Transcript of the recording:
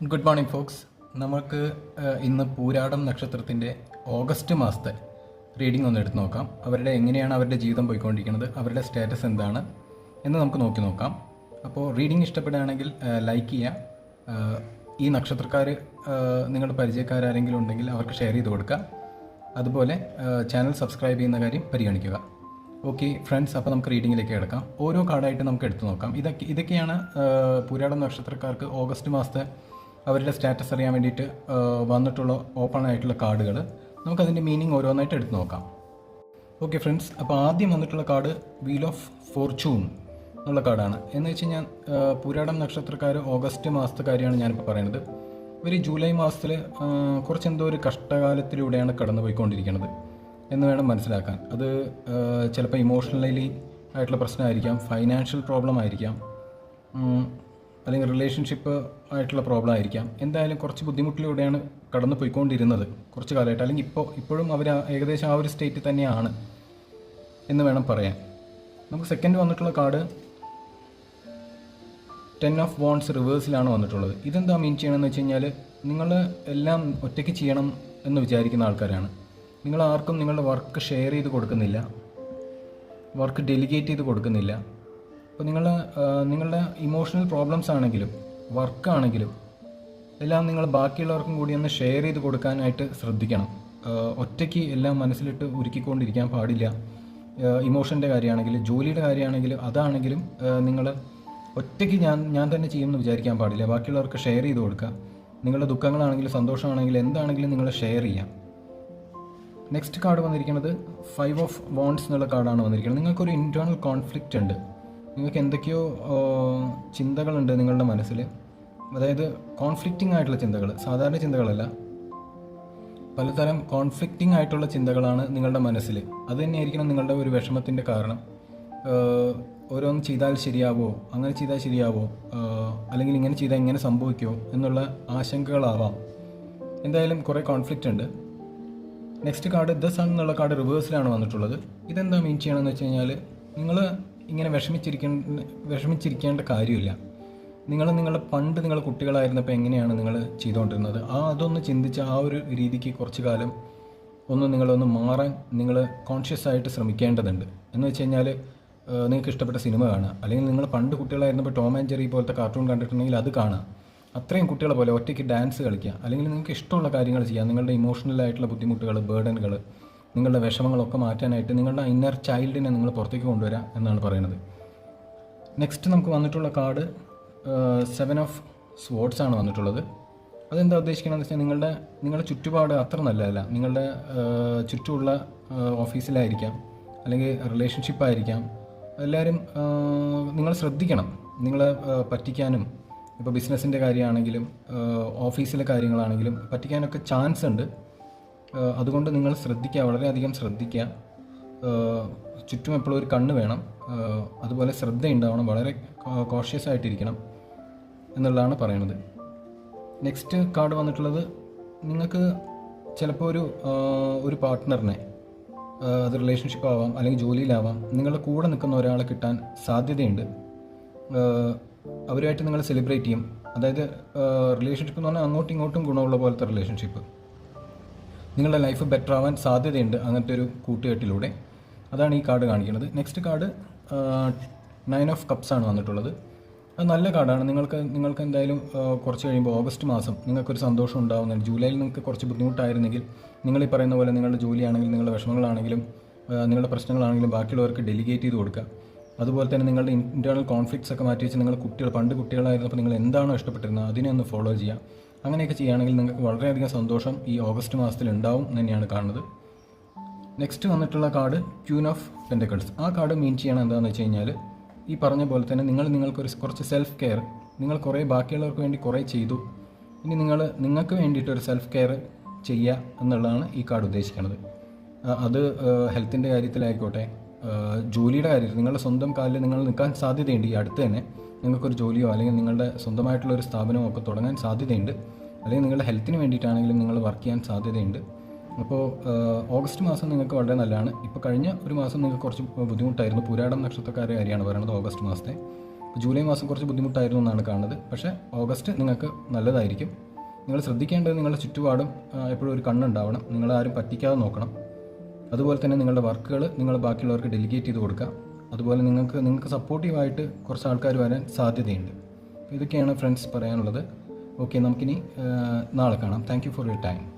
Good morning Fox നമുക്ക് ഇന്ന് പൂരാടം നക്ഷത്രത്തിന്റെ ഓഗസ്റ്റ് മാസത്തെ റീഡിംഗ് ഒന്ന് എടുത്ത് നോക്കാം. അവരുടെ എങ്ങനെയാണ് അവരുടെ ജീവിതം പോയിക്കൊണ്ടിരിക്കുന്നത് അവരുടെ സ്റ്റാറ്റസ് എന്താണ് എന്ന് നമുക്ക് നോക്കി നോക്കാം. അപ്പോൾ റീഡിംഗ് ഇഷ്ടപ്പെടുകയാണെങ്കിൽ ലൈക്ക് ചെയ്യുക ഈ നക്ഷത്രക്കാർ നിങ്ങളുടെ പരിചയക്കാരെങ്കിലും ഉണ്ടെങ്കിൽ അവർക്ക് ഷെയർ ചെയ്ത് കൊടുക്കുക. അതുപോലെ ചാനൽ സബ്സ്ക്രൈബ് ചെയ്യുന്ന കാര്യം പരിഗണിക്കുക. ഓക്കെ ഫ്രണ്ട്സ് അപ്പോൾ നമുക്ക് റീഡിങ്ങിലേക്ക് കിടക്കാം. ഓരോ കാർഡായിട്ട് നമുക്ക് എടുത്തു നോക്കാം. ഇതൊക്കെ ഇതൊക്കെയാണ് പൂരാടം നക്ഷത്രക്കാർക്ക് ഓഗസ്റ്റ് മാസത്തെ അവരുടെ സ്റ്റാറ്റസ് അറിയാൻ വേണ്ടിയിട്ട് വന്നിട്ടുള്ള ഓപ്പൺ ആയിട്ടുള്ള കാർഡുകൾ നമുക്കതിന്റെ മീനിങ് ഓരോന്നായിട്ട് എടുത്ത് നോക്കാം. ഓക്കെ ഫ്രണ്ട്സ് അപ്പോൾ ആദ്യം വന്നിട്ടുള്ള കാർഡ് വീൽ ഓഫ് ഫോർച്യൂൺ എന്നുള്ള കാർഡാണ് എന്ന് വെച്ച് കഴിഞ്ഞാൽ പുരാടം നക്ഷത്രക്കാർ ഓഗസ്റ്റ് മാസത്തെ കാര്യമാണ് ഞാനിപ്പോൾ പറയുന്നത് ഇവർ ജൂലൈ മാസത്തിൽ കുറച്ച് എന്തോ ഒരു കഷ്ടകാലത്തിലൂടെയാണ് കടന്നു പോയിക്കൊണ്ടിരിക്കുന്നത് എന്ന് വേണം മനസ്സിലാക്കാൻ. അത് ചിലപ്പോൾ ഇമോഷണലി ആയിട്ടുള്ള പ്രശ്നമായിരിക്കാം ഫൈനാൻഷ്യൽ പ്രോബ്ലം ആയിരിക്കാം. അല്ലെങ്കിൽ റിലേഷൻഷിപ്പ് ആയിട്ടുള്ള പ്രോബ്ലം ആയിരിക്കാം. എന്തായാലും കുറച്ച് ബുദ്ധിമുട്ടിലൂടെയാണ് കടന്നു പോയിക്കൊണ്ടിരുന്നത് കുറച്ച് കാലമായിട്ട്. അല്ലെങ്കിൽ ഇപ്പോൾ ഇപ്പോഴും അവർ ഏകദേശം ആ ഒരു സ്റ്റേറ്റ് തന്നെയാണ് എന്ന് വേണം പറയാൻ. നമുക്ക് സെക്കൻഡ് വന്നിട്ടുള്ള കാർഡ് ടെൻ ഓഫ് ബോൺസ് റിവേഴ്സിലാണ് വന്നിട്ടുള്ളത്. ഇതെന്താ മീൻ ചെയ്യണമെന്ന് വെച്ച് കഴിഞ്ഞാൽ നിങ്ങൾ എല്ലാം ഒറ്റയ്ക്ക് ചെയ്യണം എന്ന് വിചാരിക്കുന്ന ആൾക്കാരാണ്. നിങ്ങൾ ആർക്കും നിങ്ങളുടെ വർക്ക് ഷെയർ ചെയ്ത് കൊടുക്കുന്നില്ല. വർക്ക് ഡെലിഗേറ്റ് ചെയ്ത് കൊടുക്കുന്നില്ല. അപ്പോൾ നിങ്ങൾ നിങ്ങളുടെ ഇമോഷണൽ പ്രോബ്ലംസ് ആണെങ്കിലും വർക്കാണെങ്കിലും എല്ലാം നിങ്ങൾ ബാക്കിയുള്ളവർക്കും കൂടി ഒന്ന് ഷെയർ ചെയ്ത് കൊടുക്കാനായിട്ട് ശ്രദ്ധിക്കണം. ഒറ്റയ്ക്ക് എല്ലാം മനസ്സിലിട്ട് ഉരുക്കിക്കൊണ്ടിരിക്കാൻ പാടില്ല. ഇമോഷന്റെ കാര്യമാണെങ്കിലും ജോലിയുടെ കാര്യമാണെങ്കിലും അതാണെങ്കിലും നിങ്ങൾ ഒറ്റയ്ക്ക് ഞാൻ ഞാൻ തന്നെ ചെയ്യുമെന്ന് വിചാരിക്കാൻ പാടില്ല. ബാക്കിയുള്ളവർക്ക് ഷെയർ ചെയ്ത് കൊടുക്കുക. നിങ്ങളുടെ ദുഃഖങ്ങളാണെങ്കിലും സന്തോഷമാണെങ്കിലും എന്താണെങ്കിലും നിങ്ങൾ ഷെയർ ചെയ്യാം നെക്സ്റ്റ് കാർഡ് വന്നിരിക്കുന്നത് ഫൈവ് ഓഫ് വോൺസ് എന്നുള്ള കാർഡാണ് വന്നിരിക്കുന്നത്. നിങ്ങൾക്കൊരു ഇന്റേർണൽ കോൺഫ്ലിക്റ്റ് ഉണ്ട്. നിങ്ങൾക്ക് എന്തൊക്കെയോ ചിന്തകളുണ്ട് നിങ്ങളുടെ മനസ്സിൽ അതായത് കോൺഫ്ലിക്റ്റിംഗ് ആയിട്ടുള്ള ചിന്തകൾ സാധാരണ ചിന്തകളല്ല. പലതരം കോൺഫ്ലിക്റ്റിംഗ് ആയിട്ടുള്ള ചിന്തകളാണ് നിങ്ങളുടെ മനസ്സിൽ അത് തന്നെയായിരിക്കണം നിങ്ങളുടെ ഒരു വിഷമത്തിന്റെ കാരണം. ഓരോന്ന് ചെയ്താൽ ശരിയാവോ അങ്ങനെ ചെയ്താൽ ശരിയാവോ അല്ലെങ്കിൽ ഇങ്ങനെ ചെയ്താൽ ഇങ്ങനെ സംഭവിക്കുമോ എന്നുള്ള ആശങ്കകളാവാം. എന്തായാലും കുറേ കോൺഫ്ലിക്റ്റ് ഉണ്ട്. നെക്സ്റ്റ് കാർഡ് ദ സൺ എന്നുള്ള കാർഡ് റിവേഴ്സിലാണ് വന്നിട്ടുള്ളത്. ഇതെന്താ മീൻ ചെയ്യണമെന്ന് വെച്ച് കഴിഞ്ഞാൽ നിങ്ങൾ ഇങ്ങനെ വിഷമിച്ചിരിക്കേണ്ട വിഷമിച്ചിരിക്കേണ്ട കാര്യമില്ല. നിങ്ങൾ നിങ്ങളുടെ പണ്ട് നിങ്ങൾ കുട്ടികളായിരുന്നപ്പോൾ എങ്ങനെയാണ് നിങ്ങൾ ചെയ്തുകൊണ്ടിരുന്നത്? ആ അതൊന്ന് ചിന്തിച്ച് ആ ഒരു രീതിക്ക് കുറച്ച് കാലം ഒന്ന് നിങ്ങളൊന്ന് മാറാൻ നിങ്ങൾ കോൺഷ്യസ് ആയിട്ട് ശ്രമിക്കേണ്ടതുണ്ട്. എന്ന് വെച്ച് കഴിഞ്ഞാൽ നിങ്ങൾക്ക് ഇഷ്ടപ്പെട്ട സിനിമ കാണുക. അല്ലെങ്കിൽ നിങ്ങൾ പണ്ട് കുട്ടികളായിരുന്നപ്പോൾ ടോം ആൻഡ് ജെറി പോലത്തെ കാർട്ടൂൺ കണ്ടിട്ടുണ്ടെങ്കിൽ അത് കാണുക. അത്രയും കുട്ടികളെ പോലെ ഒറ്റയ്ക്ക് ഡാൻസ് കളിക്കുക. അല്ലെങ്കിൽ നിങ്ങൾക്ക് ഇഷ്ടമുള്ള കാര്യങ്ങൾ ചെയ്യുക നിങ്ങളുടെ ഇമോഷണലായിട്ടുള്ള ബുദ്ധിമുട്ടുകൾ ബേർഡനുകൾ നിങ്ങളുടെ വിഷമങ്ങളൊക്കെ മാറ്റാനായിട്ട് നിങ്ങളുടെ ഇന്നർ ചൈൽഡിനെ നിങ്ങൾ പുറത്തേക്ക് കൊണ്ടുവരിക എന്നാണ് പറയുന്നത്. നെക്സ്റ്റ് നമുക്ക് വന്നിട്ടുള്ള കാർഡ് സെവൻ ഓഫ് സ്പോർട്സ് ആണ് വന്നിട്ടുള്ളത്. അതെന്താ ഉദ്ദേശിക്കണമെന്ന് വെച്ചാൽ നിങ്ങളുടെ നിങ്ങളുടെ ചുറ്റുപാട് അത്ര നല്ലതല്ല. നിങ്ങളുടെ ചുറ്റുമുള്ള ഓഫീസിലായിരിക്കാം അല്ലെങ്കിൽ റിലേഷൻഷിപ്പായിരിക്കാം എല്ലാവരും നിങ്ങൾ ശ്രദ്ധിക്കണം. നിങ്ങളെ പറ്റിക്കാനും ഇപ്പോൾ ബിസിനസ്സിന്റെ കാര്യമാണെങ്കിലും ഓഫീസിലെ കാര്യങ്ങളാണെങ്കിലും പറ്റിക്കാനൊക്കെ ചാൻസ് ഉണ്ട്. അതുകൊണ്ട് നിങ്ങൾ ശ്രദ്ധിക്കുക വളരെയധികം ശ്രദ്ധിക്കുക. ചുറ്റും എപ്പോഴും ഒരു കണ്ണ് വേണം. അതുപോലെ ശ്രദ്ധ ഉണ്ടാവണം വളരെ കോഷ്യസ് ആയിട്ടിരിക്കണം എന്നുള്ളതാണ് പറയുന്നത്. നെക്സ്റ്റ് കാർഡ് വന്നിട്ടുള്ളത് നിങ്ങൾക്ക് ചിലപ്പോൾ ഒരു ഒരു പാർട്ട്ണറിനെ അത് റിലേഷൻഷിപ്പ് ആവാം അല്ലെങ്കിൽ ജോലിയിലാവാം നിങ്ങളുടെ കൂടെ നിൽക്കുന്ന ഒരാളെ കിട്ടാൻ സാധ്യതയുണ്ട്. അവരുമായിട്ട് നിങ്ങൾ സെലിബ്രേറ്റ് ചെയ്യും. അതായത് റിലേഷൻഷിപ്പ് എന്ന് പറഞ്ഞാൽ അങ്ങോട്ടും ഇങ്ങോട്ടും ഗുണമുള്ള പോലത്തെ റിലേഷൻഷിപ്പ് നിങ്ങളുടെ ലൈഫ് ബെറ്റർ ആവാൻ സാധ്യതയുണ്ട് അങ്ങനത്തെ ഒരു കൂട്ടുകെട്ടിലൂടെ. അതാണ് ഈ കാർഡ് കാണിക്കുന്നത്. Next card nine of cups ആണ് വന്നിട്ടുള്ളത്. അത് നല്ല കാർഡാണ് നിങ്ങൾക്ക് നിങ്ങൾക്ക് എന്തായാലും കുറച്ച് കഴിയുമ്പോൾ ഓഗസ്റ്റ് മാസം നിങ്ങൾക്കൊരു സന്തോഷം ഉണ്ടാകുന്നുണ്ട് ജൂലൈയിൽ നിങ്ങൾക്ക് കുറച്ച് ബുദ്ധിമുട്ടായിരുന്നെങ്കിൽ നിങ്ങൾ ഈ പറയുന്ന പോലെ നിങ്ങളുടെ ജോലിയാണെങ്കിലും നിങ്ങളുടെ വിഷമങ്ങളാണെങ്കിലും നിങ്ങളുടെ പ്രശ്നങ്ങളാണെങ്കിലും ബാക്കിയുള്ളവർക്ക് ഡെലിഗേറ്റ് ചെയ്ത് കൊടുക്കുക. അതുപോലെ തന്നെ നിങ്ങളുടെ ഇന്റേർണൽ കോൺഫ്ലിക്ട്സ് ഒക്കെ മാറ്റി വെച്ച് നിങ്ങൾ കുട്ടികൾ പണ്ട് കുട്ടികളായിരുന്നപ്പോൾ നിങ്ങൾ എന്താണോ ഇഷ്ടപ്പെട്ടിരുന്നത് അതിനെ ഒന്ന് ഫോളോ ചെയ്യുക. അങ്ങനെയൊക്കെ ചെയ്യുകയാണെങ്കിൽ നിങ്ങൾക്ക് വളരെയധികം സന്തോഷം ഈ ഓഗസ്റ്റ് മാസത്തിൽ ഉണ്ടാവും തന്നെയാണ് കാണുന്നത്. നെക്സ്റ്റ് വന്നിട്ടുള്ള കാർഡ് ക്യൂൻ ഓഫ് പെന്റക്കിൾസ് ആ കാർഡ് മീൻ ചെയ്യണം എന്താണെന്ന് വെച്ച് കഴിഞ്ഞാൽ ഈ പറഞ്ഞ പോലെ തന്നെ നിങ്ങൾ നിങ്ങൾക്കൊരു കുറച്ച് സെൽഫ് കെയർ നിങ്ങൾ കുറേ ബാക്കിയുള്ളവർക്ക് വേണ്ടി കുറേ ചെയ്തു. ഇനി നിങ്ങൾ നിങ്ങൾക്ക് വേണ്ടിയിട്ട് ഒരു സെൽഫ് കെയർ ചെയ്യുക എന്നുള്ളതാണ് ഈ കാർഡ് ഉദ്ദേശിക്കുന്നത് അത് ഹെൽത്തിന്റെ കാര്യത്തിലായിക്കോട്ടെ ജോലിയുടെ കാര്യത്തിൽ നിങ്ങളുടെ സ്വന്തം കാലിൽ നിങ്ങൾ നിൽക്കാൻ സാധ്യതയുണ്ട് ഈ അടുത്ത് തന്നെ. നിങ്ങൾക്കൊരു ജോലിയോ അല്ലെങ്കിൽ നിങ്ങളുടെ സ്വന്തമായിട്ടുള്ള ഒരു സ്ഥാപനമോ ഒക്കെ തുടങ്ങാൻ സാധ്യതയുണ്ട്. അല്ലെങ്കിൽ നിങ്ങളുടെ ഹെൽത്തിന് വേണ്ടിയിട്ടാണെങ്കിലും നിങ്ങൾ വർക്ക് ചെയ്യാൻ സാധ്യതയുണ്ട്. അപ്പോൾ ഓഗസ്റ്റ് മാസം നിങ്ങൾക്ക് വളരെ നല്ലതാണ്. ഇപ്പോൾ കഴിഞ്ഞ ഒരു മാസം നിങ്ങൾക്ക് കുറച്ച് ബുദ്ധിമുട്ടായിരുന്നു. പുരാടം നക്ഷത്രക്കാരെ കാര്യമാണ് പറയുന്നത് ഓഗസ്റ്റ് മാസത്തെ. ജൂലൈ മാസം കുറച്ച് ബുദ്ധിമുട്ടായിരുന്നു എന്നാണ് കാണുന്നത്. പക്ഷേ ഓഗസ്റ്റ് നിങ്ങൾക്ക് നല്ലതായിരിക്കും. നിങ്ങൾ ശ്രദ്ധിക്കേണ്ടത് നിങ്ങളുടെ ചുറ്റുപാടും എപ്പോഴും ഒരു കണ്ണുണ്ടാവണം. നിങ്ങളാരും പറ്റിക്കാതെ നോക്കണം. അതുപോലെ തന്നെ നിങ്ങളുടെ വർക്കുകൾ നിങ്ങൾ ബാക്കിയുള്ളവർക്ക് ഡെലിഗേറ്റ് ചെയ്ത് കൊടുക്കുക. അതുപോലെ നിങ്ങൾക്ക് നിങ്ങൾക്ക് സപ്പോർട്ടീവായിട്ട് കുറച്ച് ആൾക്കാർ വരാൻ സാധ്യതയുണ്ട്. ഇതൊക്കെയാണ് ഫ്രണ്ട്സ് പറയാനുള്ളത്. ഓക്കെ നമുക്കിനി നാളെ കാണാം. Thank for your time